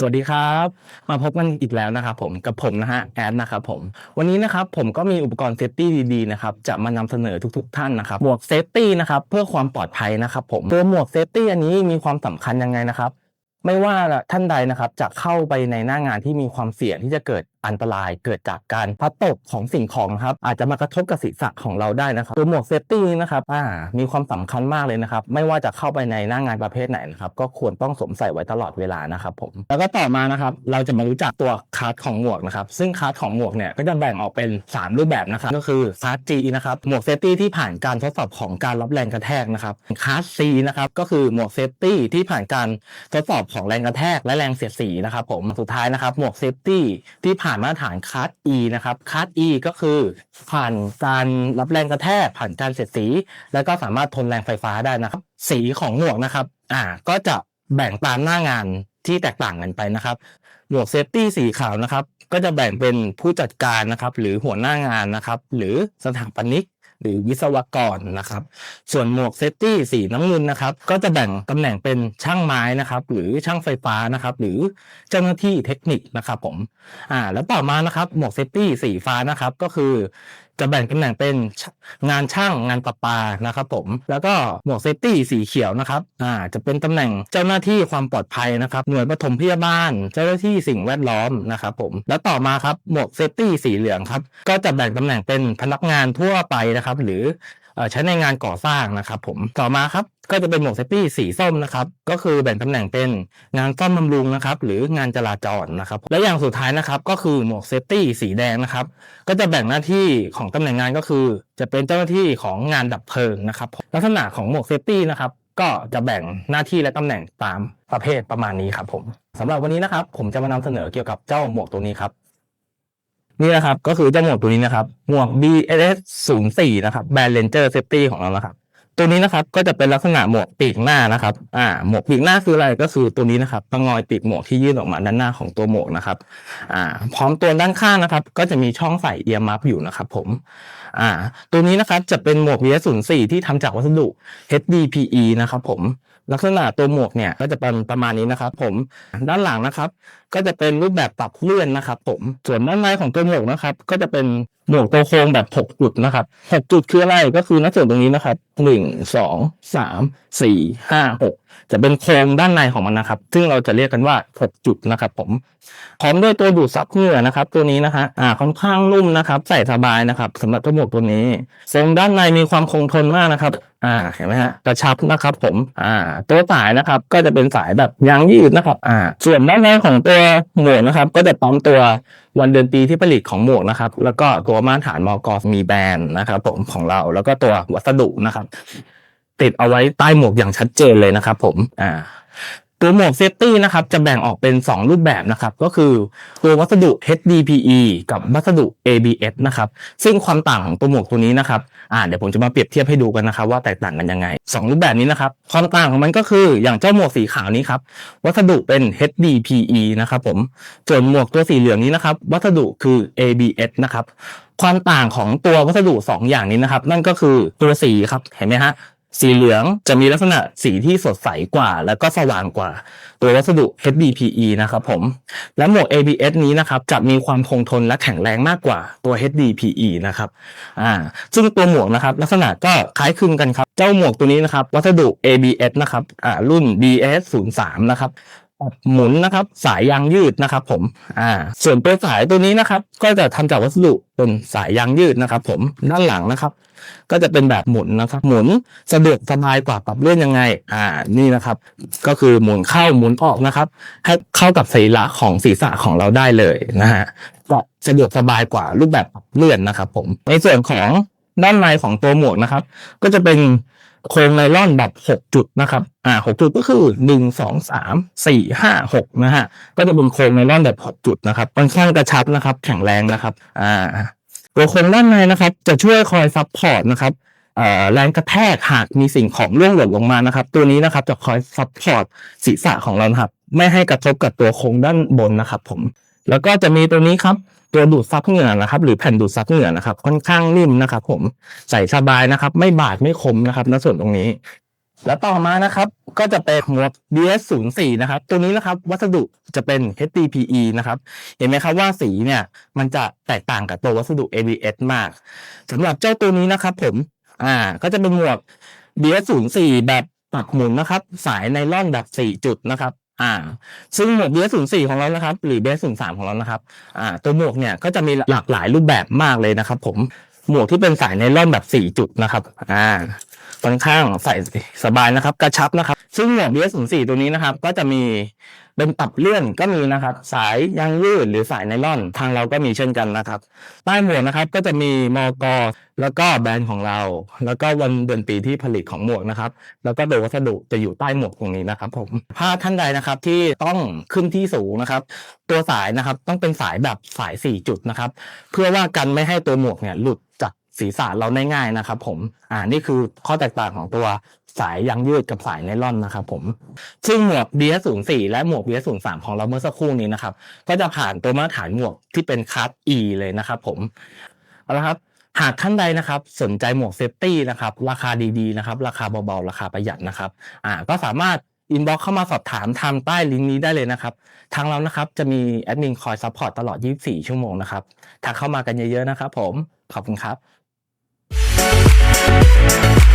สวัสดีครับ มาพบกันอีกแล้วนะครับผมกับผมนะฮะแอดนะครับผมวันนี้นะครับผมก็มีอุปกรณ์เซฟตี้ดีๆนะครับจะมานำเสนอทุก ๆ ท่านนะครับหมวกเซฟตี้นะครับเพื่อความปลอดภัยนะครับผมตัวหมวกเซฟตี้อันนี้มีความสำคัญยังไงนะครับ ไม่ว่าท่านใดนะครับจะเข้าไปในหน้างานที่มีความเสี่ยงที่จะเกิดอันตรายเกิดจากการพัดตกของสิ่งของครับอาจจะมากระทบกับศีรษะของเราได้นะครับตัวหมวกเซฟตี้นะครับอ่ามีความสำคัญมากเลยนะครับไม่ว่าจะเข้าไปในหน้างานประเภทไหนนะครับก็ควรต้องสวมใส่ไว้ตลอดเวลานะครับผมแล้วก็ต่อมานะครับเราจะมารู้จักตัวคาร์ดของหมวกนะครับซึ่งคาร์ดของหมวกเนี่ยก็จะแบ่งออกเป็น 3 รูปแบบนะครับก็คือคาร์ด G นะครับหมวกเซฟตี้ที่ผ่านการทดสอบของการรับแรงกระแทกนะครับคาร์ด C นะครับก็คือหมวกเซฟตี้ที่ผ่านการทดสอบของแรงกระแทกและแรงเสียดสีนะครับผมสุดท้ายนะครับหมวกเซฟตี้ที่ผ่านานมาตรฐานคาร์ด E นะครับคาร์ด E ก็คือผ่านการรับแรงกระแทกผ่านการเสียดสี แล้วก็สามารถทนแรงไฟฟ้าได้นะครับ สีของหมวกนะครับอ่าก็จะแบ่งตามหน้างานที่แตกต่างกันไปนะครับหมวกเซฟตี้สีขาวนะครับก็จะแบ่งเป็นผู้จัดการนะครับหรือหัวหน้างานนะครับหรือสถาปนิก หรือวิศวกรนะครับ ส่วนหมวกเซฟตี้สีน้ำเงินนะครับ ก็จะแบ่งตำแหน่งเป็นช่างไม้นะครับ หรือช่างไฟฟ้านะครับ หรือเจ้าหน้าที่เทคนิคนะครับผมอ่าแล้วต่อมานะครับหมวกเซฟตี้สีฟ้านะครับก็คือ จะแบ่งตำแหน่งเป็นงานช่างงานประปานะครับผมแล้วก็หมวกเซฟตี้สีเขียวนะครับอ่าจะเป็นตำแหน่งเจ้าหน้าที่ความปลอดภัยนะครับหน่วยปฐมพยาบาล เจ้าหน้าที่สิ่งแวดล้อมนะครับผมแล้วต่อมาครับหมวกเซฟตี้สีเหลืองครับก็จะแบ่งตำแหน่งเป็นพนักงานทั่วไปนะครับหรือเอ่อ ใช้ในงานก่อสร้างนะครับผมต่อมาครับก็จะเป็นหมวกเซฟตี้สีส้มนะครับก็คือแบ่งตำแหน่งเป็นงานซ่อมบำรุงนะครับหรืองานจราจรนะครับและอย่างสุดท้ายนะครับก็คือหมวกเซฟตี้สีแดงนะครับก็จะแบ่งหน้าที่ของตำแหน่งงานก็คือ จะเป็นเจ้าหน้าที่ของงานดับเพลิงนะครับลักษณะของหมวกเซฟตี้นะครับก็จะแบ่งหน้าที่และตำแหน่งตามประเภทประมาณนี้ครับผมสำหรับวันนี้นะครับผมจะมานำเสนอเกี่ยวกับเจ้าหมวกตัวนี้ครับ นี่นะครับ ก็คือเจ้าหมวกตัวนี้นะครับ หมวก BSS 0 4นะครับ แบรนด์ Ranger Safety ของเรานะครับ ตัวนี้นะครับก็จะเป็นลักษณะหมวกปีกหน้านะครับ อ่า หมวกปีกหน้าคืออะไรก็คือตัวนี้นะครับต้องงอยปีกหมวกที่ยื่นออกมาด้านหน้าของตัวหมวกนะครับ อ่า พร้อมตัวด้านข้างนะครับ ก็จะมีช่องใส่เอียร์มัฟอยู่นะครับ ผม อ่า ตัวนี้นะครับจะเป็นหมวก BS 0 4ที่ทำจากวัสดุ HDPE นะครับ ผมลักษณะตัวหมวกเนี่ยก็จะเป็นประมาณนี้นะครับ ผมด้านหลังนะครับ ก็จะเป็นรูปแบบปรับเลื่อนนะครับ ผม ส่วนด้านในของตัวหมวกนะครับ ก็จะเป็นหมวกตัวโครงแบบ 6 จุดนะครับ 6 จุดคืออะไรก็คือหน้าส่วนตรงนี้นะครับ 1 2 3 4 5 6จะเป็นโครงด้านในของมันนะครับ ซึ่งเราจะเรียกกันว่า 6 จุดนะครับ ผมพร้อมด้วยตัวดูดซับเหงื่อนะครับ ตัวนี้นะฮะอ่าค่อนข้างนุ่มนะครับ ใส่สบายนะครับสำหรับตัวหมวกตัวนี้ทรงด้านในมีความคงทนมากนะครับอ่าเห็นไหมฮะกระชับนะครับ ผมอ่าตัวสายนะครับ ก็จะเป็นสายแบบยางยืดนะครับอ่าส่วนด้านในของตัวหมวกนะครับ ก็จะพร้อมตัววันเดือนปีที่ผลิตของหมวกนะครับ แล้วก็ตัวมาตรฐานมอกมีแบรนด์นะครับ ผมของเราแล้วก็ตัววัสดุนะครับ ติดเอาไว้ใต้หมวกอย่างชัดเจนเลยนะครับผมอ่าตัวหมวกเซฟตี้นะครับจะแบ่งออกเป็น 2 รูปแบบนะครับ ก็คือตัววัสดุ HDPE กับวัสดุ ABS นะครับซึ่งความต่างของตัวหมวกตัวนี้นะครับอ่าเดี๋ยวผมจะมาเปรียบเทียบให้ดูกันนะครับ ว่าแตกต่างกันยังไงสองรูปแบบนี้นะครับ ความต่างของมันก็คืออย่างเจ้าหมวกสีขาวนี้ครับวัสดุเป็น HDPE นะครับผมส่วนหมวกตัวสีเหลืองนี้นะครับ วัสดุคือ ABS นะครับความต่างของตัววัสดุ 2 อย่างนี้นะครับ นั่นก็คือตัวสีครับเห็นไหมฮะ สีเหลืองจะมีลักษณะสีที่สดใสกว่า แล้วก็สว่างกว่า ตัววัสดุ HDPE นะครับผม และหมวก ABS นี้นะครับจะมีความคงทนและแข็งแรงมากกว่าตัว HDPE นะครับอ่าซึ่งตัวหมวกนะครับลักษณะก็คล้ายคลึงกันครับ เจ้าหมวกตัวนี้นะครับวัสดุ ABS นะครับอ่ารุ่น BS 0 3 นะครับ หมุนนะครับ สายยางยืดนะครับ ผม อ่า ส่วนตัวสายตัวนี้นะครับ ก็จะทำจากวัสดุเป็นสายยางยืดนะครับ ผมด้านหลังนะครับ ก็จะเป็นแบบหมุนนะครับ หมุนสะดวกสบายกว่าปรับเลื่อนยังไง อ่า นี่นะครับ ก็คือหมุนเข้าหมุนออกนะครับ ให้เข้ากับศีรษะของศีรษะของเราได้เลยนะฮะก็สะดวกสบายกว่ารูปแบบปรับเลื่อนนะครับ ผม ในส่วนของด้านในของตัวหมวกนะครับ ก็จะเป็น โครงไนล่อนแบบ 6 จุดนะครับ อ่า6จุดก็คือ 1 2 3 4 5 6 นะฮะ ก็จะเป็นโครงไนล่อนแบบ 6 จุดนะครับค่อนข้างกระชับนะครับ แข็งแรงนะครับ อ่า ตัวโครงด้านในนะครับ จะช่วยคอยซับพอร์ตนะครับเอ่อแรงกระแทกหากมีสิ่งของร่วงหล่นลงมานะครับ ตัวนี้นะครับจะคอยซับพอร์ตศีรษะของเราครับ ไม่ให้กระทบกับตัวโครงด้านบนนะครับผม แล้วก็จะมีตัวนี้ครับตัวดูดซับเหงื่อนะครับ หรือแผ่นดูดซับเหงื่อนะครับ ค่อนข้างนิ่มนะครับ ผมใส่สบายนะครับ ไม่บาดไม่คมนะครับณส่วนตรงนี้ แล้วต่อมานะครับ ก็จะเป็นหมวก DS04 นะครับ ตัวนี้นะครับ วัสดุจะเป็น HDPE นะครับ เห็นไหมครับว่าสีเนี่ย มันจะแตกต่างกับตัววัสดุ ABS มากสำหรับเจ้าตัวนี้นะครับ ผม อ่า ก็จะเป็นหมวก DS04 แบบปักหมุนนะครับ สายไนล่อนแบบ4จุดนะครับ อ่า ซึ่งหมวก DS04 ของเรานะครับ หรือเบส03ของเรานะครับ อ่า ตัวหมวกเนี่ยก็จะมีหลากหลายรูปแบบมากเลยนะครับ ผม หมวกที่เป็นสายไนล่อนแบบสี่จุดนะครับ อ่าค่อนข้างใส่สบายนะครับ กระชับนะครับ ซึ่งหมวกเบส04ตัวนี้นะครับ ก็จะมี เป็นปรับเลื่อนก็มีนะครับ สายยางยืดหรือสายไนล่อน ทางเราก็มีเช่นกันนะครับ ใต้หมวกนะครับก็จะมีมอกแล้วก็แบรนด์ของเรา แล้วก็วันเดือนปีที่ผลิตของหมวกนะครับ แล้วก็โดยวัสดุจะอยู่ใต้หมวกตรงนี้นะครับผมถ้าท่านใดนะครับที่ต้องขึ้นที่สูงนะครับ ตัวสายนะครับต้องเป็นสายแบบสาย 4 จุดนะครับ เพื่อว่ากันไม่ให้ตัวหมวกเนี่ยหลุดจาก ศีรษะเราได้ง่ายนะครับผมอ่านี่คือข้อแตกต่างของตัวสายยางยืดกับสายไนล่อนนะครับผมซึ่งหมวก DS04 และหมวก DS03 ของเราเมื่อสักครู่นี้นะครับ ก็จะผ่านตัวมาตรฐานหมวกที่เป็นคัส E เลยนะครับผมเอาละครับหากท่านใดนะครับสนใจหมวกเซฟตี้นะครับราคาดีๆนะครับราคาเบาๆ ราคาประหยัดนะครับอ่าก็สามารถอินบ็อกเข้ามาสอบถามทางใต้ลิงก์นี้ได้เลยนะครับ ทางเรานะครับจะมีแอดมินคอยซัพพอร์ตตลอด 24 ชั่วโมงนะครับทักเข้ามากันเยอะๆนะครับผมขอบคุณครับ Música